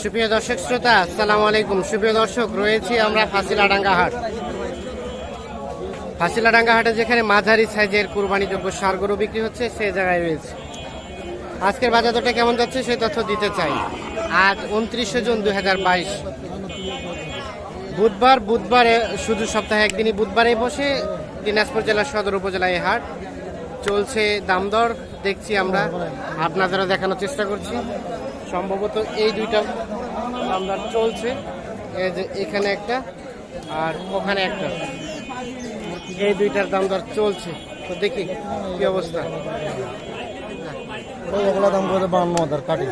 সুপ্রিয় দর্শক শ্রোতা, আসসালামু আলাইকুম। সুপ্রিয় দর্শক, রয়েছি আমরা ফাঁসিলাডাঙ্গা হাট। হাটে যেখানে মাঝারি সাইজের কুরবানিযোগ্য সার গরু বিক্রি হচ্ছে, সে জায়গায় রয়েছে। আজকের বাজার দরটা কেমন যাচ্ছে সেই তথ্য দিতে চাই। আজ উনত্রিশে জুন দু হাজার বাইশ। বুধবার, বুধবারে, শুধু সপ্তাহে একদিনই বুধবারে বসে দিনাজপুর জেলার সদর উপজেলায় হাট। চলছে দামদর দেখছি আমরা। আপনাদেরও দেখানোর চেষ্টা করছি। সম্ভবত এই দুইটা দামদর চলছে। এই যে এখানে একটা আর ওখানে একটা। এই দুইটার দামদর চলছে। তো দেখি কি অবস্থা। ওই এগুলো দাম করে বান্ন হাজার কাটি।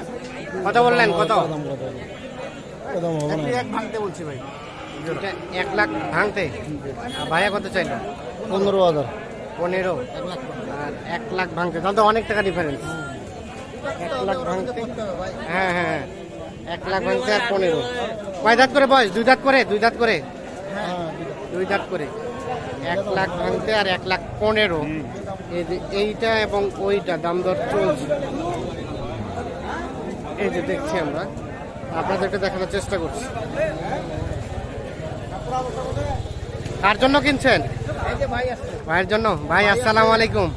কত বললেন? কত? দাম কত কত হবে? না এক ভাঙতে বলছি ভাই। এক লাখ ভাঙতে? আর ভাইয়া কত চাইলো? পনেরো হাজার। পনেরো আর এক লাখ ভাঙতে তাহলে তো অনেক টাকা ডিফারেন্স এক লাখ ভাঙতে হ্যাঁ হ্যাঁ হ্যাঁ। এক লাখ ভাঙতে আর পনেরো। কয় দাঁত করে বয়স? দুই দাঁত করে? দুই দাঁত করে? দুই দাঁত করে। এক লাখ ভাঙতে আর এক লাখ পনেরো। এই এইটা এবং ওইটা দাম দর চলছে। এই যে দেখছি আমরা। আপনাদেরকে দেখানোর চেষ্টা করছি। কার জন্য কিনছেন? ভাইয়ের জন্য। ভাই আসসালামু আলাইকুম।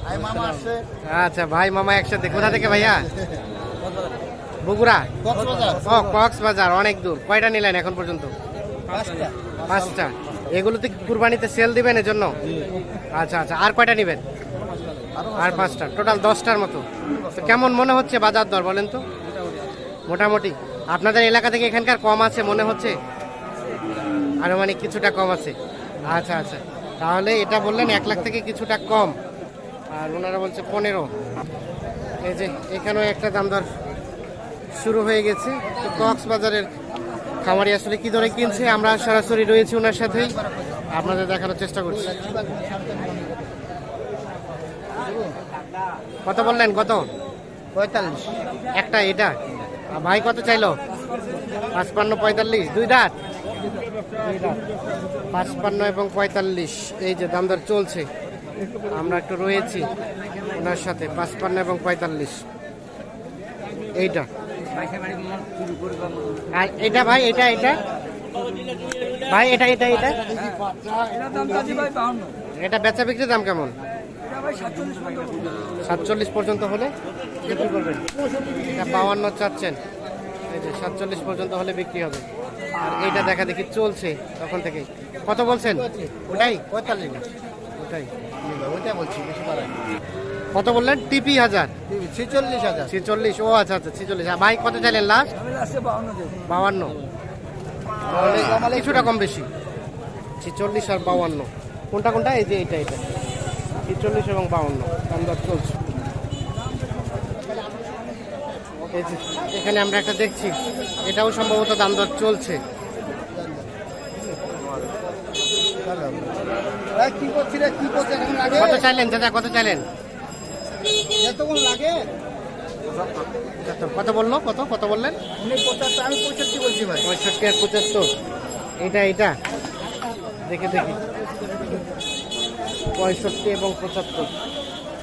আচ্ছা ভাই মামা একসাথে। কোথা থেকে ভাইয়া? বগুড়া? কক্সবাজার। ও কক্সবাজার অনেক দূর। কয়টা নিলেন এখন পর্যন্ত? পাঁচটা। পাঁচটা। এগুলোতে কুরবানিতে সেল দিবেন এজন্য? আচ্ছা আচ্ছা আর কয়টা নেবেন? আর পাঁচটা। টোটাল দশটার মতো। তো কেমন মনে হচ্ছে বাজার দর বলেন তো? মোটামুটি। আপনাদের এলাকা থেকে এখানকার কম আছে মনে হচ্ছে? আনুমানিক কিছুটা কম আছে। আচ্ছা আচ্ছা। তাহলে এটা বললেন এক লাখ থেকে কিছুটা কম। আর ওনারা বলছে পনেরো। এই যে এখানেও একটা দাম দর শুরু হয়ে গেছে। তো কক্সবাজারের খামারি আসলে কি ধরে কিনছে? আমরা সরাসরি রয়েছি ওনার সাথেই। আপনাদের দেখানোর চেষ্টা করছি। কত বললেন? কত? পঁয়তাল্লিশ। একটা এটা? আর ভাই কত চাইলো? পাঁচপান্ন পঁয়তাল্লিশ। দুই দাঁত? পাঁচপান্ন এবং পঁয়তাল্লিশ। এই যে দামদার চলছে। আমরা একটু রয়েছি ওনার সাথে, পাঁচপান্ন এবং পঁয়তাল্লিশ। এইটা। আর এটা ভাই, এটা এটা? ভাই, এটা এটা এটা? এটা বেচা বিক্রির দাম কেমন? সাতচল্লিশ পর্যন্ত হলে? বিক্রি করবেন এটা বাউান্ন চাচ্ছেন। এই যে সাতচল্লিশ পর্যন্ত হলে বিক্রি হবে। আর এইটা দেখা দেখি চলছে তখন থেকে কত বলছেন? ওটাই? ওটাই। বলছি কত বললেন? টিপি হাজার। ছেচল্লিশ। হাজার ও আচ্ছা আচ্ছা ছেচল্লিশ। ভাই, কত চাইলেন বাউান্ন। কিছুটা কম বেশি। ছেচল্লিশ আর বাউান্ন। কোনটা কোনটা? এই যে এইটা এটা ছেচল্লিশ এবং বাউান্ন। দাম চলছে। এই যে এখানে আমরা একটা দেখছি এটাও সম্ভবত দাম দর চলছে। কত চাইলেন দাদা কত চাইলেন? কত বলল? কত? কত বললেন? আমি পঁয়ষট্টি বলছি ভাই। পঁয়ষট্টি আর পঁচাত্তর। এটা এটা। দেখে দেখি। পঁয়ষট্টি এবং পঁচাত্তর।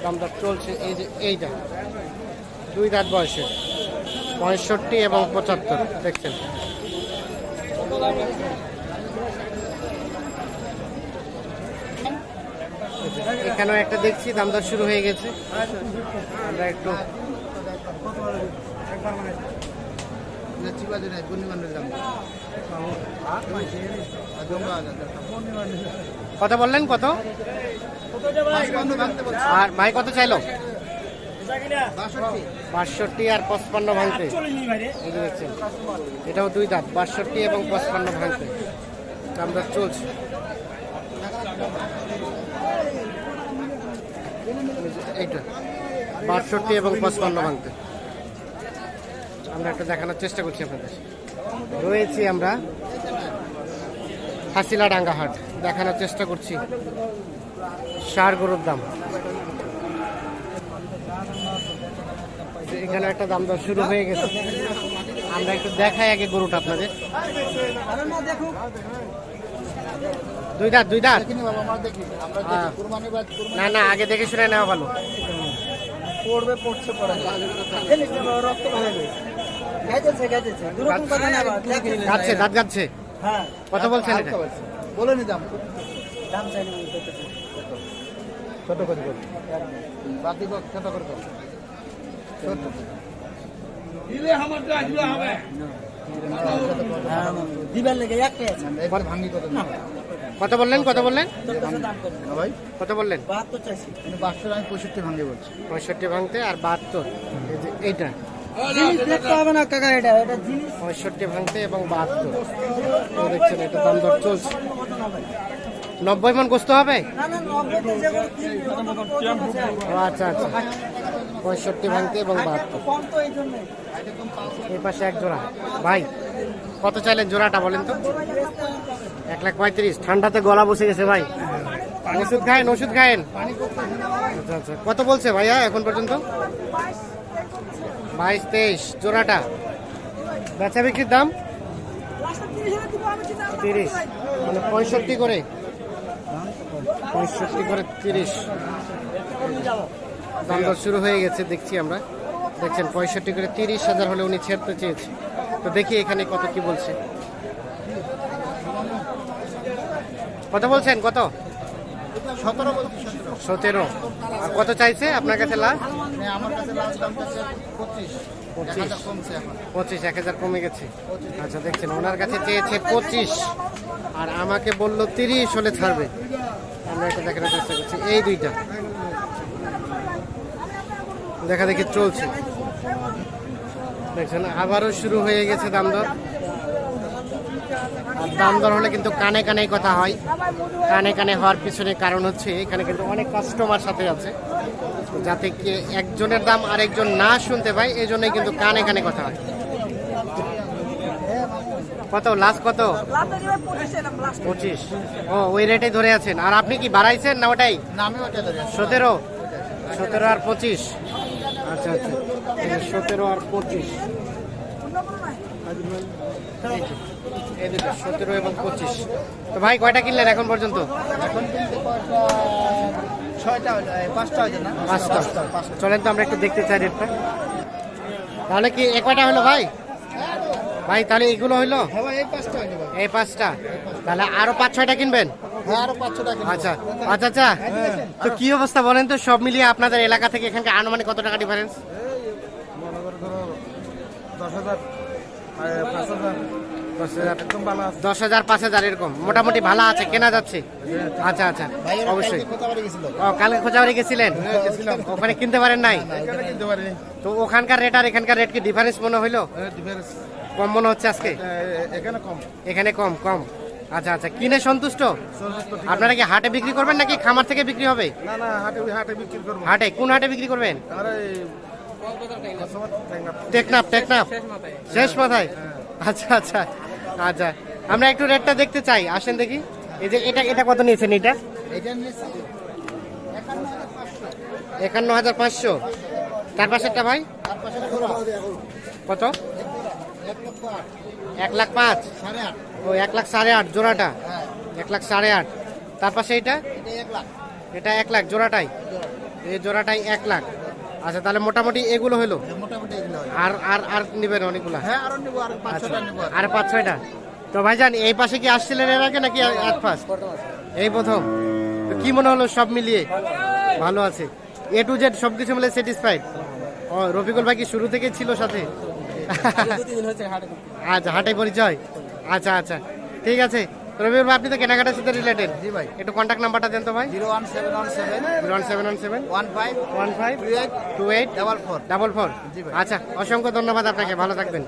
দাম দর চলছে এই যে এইটা। দুই দাঁত বয়সে পঁয়ষট্টি এবং পঁচাত্তর, দেখছেন? এখানেও একটা দেখছি দাম দর শুরু হয়ে গেছে। কত বললেন কত? আর ভাই কত চাইলো? বাষট্টি আর পঁচপান্ন ভাঙতে। এটাও দুই দাঁত, বাষট্টি এবং পঁচপান্ন ভাঙতে। দামদার চলছে। এই এইটা, বাষট্টি এবং পঁচপান্ন ভাঙতে। আমরা একটা দেখানোর চেষ্টা করছি আপনাদের। রয়েছি আমরা হাসিলা ডাঙ্গাহাট দেখানোর চেষ্টা করছি। সার গরুর দাম। এখানে একটা দাম দর শুরু হয়ে গেছে। আমরা একটু দেখাই আগে গরুটা আপনাদের। দুই দাঁত দুই দাঁত? হ্যাঁ। না না আগে দেখে শুনে নেওয়া ভালো। পড়বে পড়ছে কথা। গাচ্ছে দাঁত গাচ্ছে হ্যাঁ। বলছেন এটা? বলে নি দাম। দাম চাইনি ছোট করে বাদ দিব। ছোট করে কর ছোট দিবার লেগে ভাঙি কত না কত বললেন কত বললেন? ভাই কত বললেন? বাহাত্তর চাইছি। বাহাত্তর আমি পঁয়ষট্টি ভাঙি বলছি। পঁয়ষট্টি ভাঙতে আর বাহাত্তর এইটা। জিনিস হবে না কাকা এটা এটা পঁয়ষট্টি ভাঙতে এবং বাহাত্তর। দেখছেন এটা দাম দর চলছে। নব্বই মন গোস্ত হবে? আচ্ছা আচ্ছা। পঁয়ষট্টি ভাঙতে এবং বাহাত্তর। পাশে এক জোড়া। ভাই, কত চাইলেন জোড়াটা বলেন তো? এক লাখ পঁয়ত্রিশ। ঠান্ডাতে গলা বসে গেছে ভাই। ওষুধ খায়েন ওষুধ খায়েন। আচ্ছা আচ্ছা। কত বলছে ভাইয়া এখন পর্যন্ত? বাইশ তেইশ। জোড়াটা। বেচা বিক্রির দাম? তিরিশ। মানে পঁয়ষট্টি করে। পঁয়ষট্টি করে তিরিশ। দাম দর শুরু হয়ে গেছে দেখছি আমরা। দেখছেন পঁয়ষট্টি করে তিরিশ হাজার হলে উনি ছেড়তে চেয়েছে। তো দেখি এখানে কত কি বলছে। কত বলছেন কত? সতেরো আর কত চাইছে আপনার কাছে লাস্ট কাছে পঁচিশ। পঁচিশ। এক হাজার পঁচিশ এক হাজার কমে গেছে। আচ্ছা দেখছেন ওনার কাছে চেয়েছে পঁচিশ। আর আমাকে বলল তিরিশ হলে ছাড়বে। আমরা এটা দেখানোর চেষ্টা করছি। এই দুইটা। দেখা দেখি চলছে। দেখছেন আবারও শুরু হয়ে গেছে দাম দর আর দাম দর হলে কিন্তু কানে কানে কথা হয়। কানে কানে হওয়ার পিছনে কারণ হচ্ছে এখানে কিন্তু অনেক কাস্টমার সাথে আছে। যাতে কি একজনের দাম আরেকজন না শুনতে পায় এই জন্যই কিন্তু কানে কানে কথা হয়। কত? লাস্ট কত? পঁচিশ। ও ওই রেটেই ধরে আছেন। আর আপনি কি বাড়াইছেন না ওটাই। সতেরো? সতেরো আর পঁচিশ। আচ্ছা আচ্ছা। সতেরো আর পঁচিশ। এই দুটো সতেরো এবং পঁচিশ। তো ভাই কয়টা কিনলেন এখন পর্যন্ত? এখন ছয়টা পাঁচটা হয়েছে না? পাঁচটা। চলেন তো আমরা একটু দেখতে চাই রেটটা। তাহলে কি এ কয়টা হলো ভাই? ভাই তাহলে এগুলো হইল হ্যাঁ পাঁচটা এই পাঁচটা। তাহলে আরও পাঁচ ছয়টা কিনবেন? হ্যাঁ আচ্ছা আচ্ছা আচ্ছা। তো কি অবস্থা বলেন তো? সব মিলিয়ে আপনাদের এলাকা থেকে এখানকার আনুমানিক কত টাকা ডিফারেন্স দশ হাজার পাঁচ হাজার এরকম। মোটামুটি ভালো আছে কেনা যাচ্ছে। আচ্ছা আচ্ছা। অবশ্যই। ও কালকে খোঁজাবাড়ি গেছিলেন? ওখানে কিনতে পারেন নাই? তো ওখানকার রেট আর এখানকার রেট কি ডিফারেন্স মনে হইল? কম মনে হচ্ছে আজকে? এখানে কম। এখানে কম কম। আচ্ছা আচ্ছা কিনে সন্তুষ্ট? আপনারা কি হাটে বিক্রি করবেন নাকি খামার থেকে বিক্রি হবে? না না হাটে হাটে বিক্রি করব। হাটে কোন হাটে বিক্রি করবেন? আরে টেকনাফ। টেকনাফ শেষ মাথায়। আচ্ছা আচ্ছা আচ্ছা আমরা একটু রেটটা দেখতে চাই আসেন দেখি। এই যে এটা এটা কত নিয়েছেন এটা? এটা একান্ন হাজার পাঁচশো। তার পাশেরটা ভাই? কত? এক লাখ পাঁচ? ও এক লাখ সাড়ে আট জোড়াটা? হ্যাঁ। এক লাখ সাড়ে আট। তার পাশে এটা এটা এক লাখ জোড়াটাই? এই জোড়াটাই এক লাখ। আচ্ছা তাহলে মোটামুটি এগুলো হলো? হয়। আর আর আর নেবেন অনেকগুলা? হ্যাঁ আর পাঁচ আচ্ছা। আর পাঁচ ছয়টা? তো ভাইজান এই পাশে কি আসছিলেন এর আগে নাকি এক ফার্স্ট? এই প্রথম। তো কি মনে হলো সব মিলিয়ে? ভালো আছে। এ টু জেড সব কিছু মিলে স্যাটিসফাইড ও রফিকুল ভাই কি শুরু থেকে ছিল সাথে? আচ্ছা হাটে পরিচয়? আচ্ছা আচ্ছা। ঠিক আছে। রবিউল ভাই আপনি তো কেনাকাটার সাথে রিলেটেড জি ভাই। একটু কন্ট্যাক্ট নাম্বারটা দেন তো ভাই। Zero one seven one seven zero one seven one seven one five one five two eight two eight double four. Double four. জি ভাই। আচ্ছা অসংখ্য ধন্যবাদ আপনাকে। ভালো থাকবেন।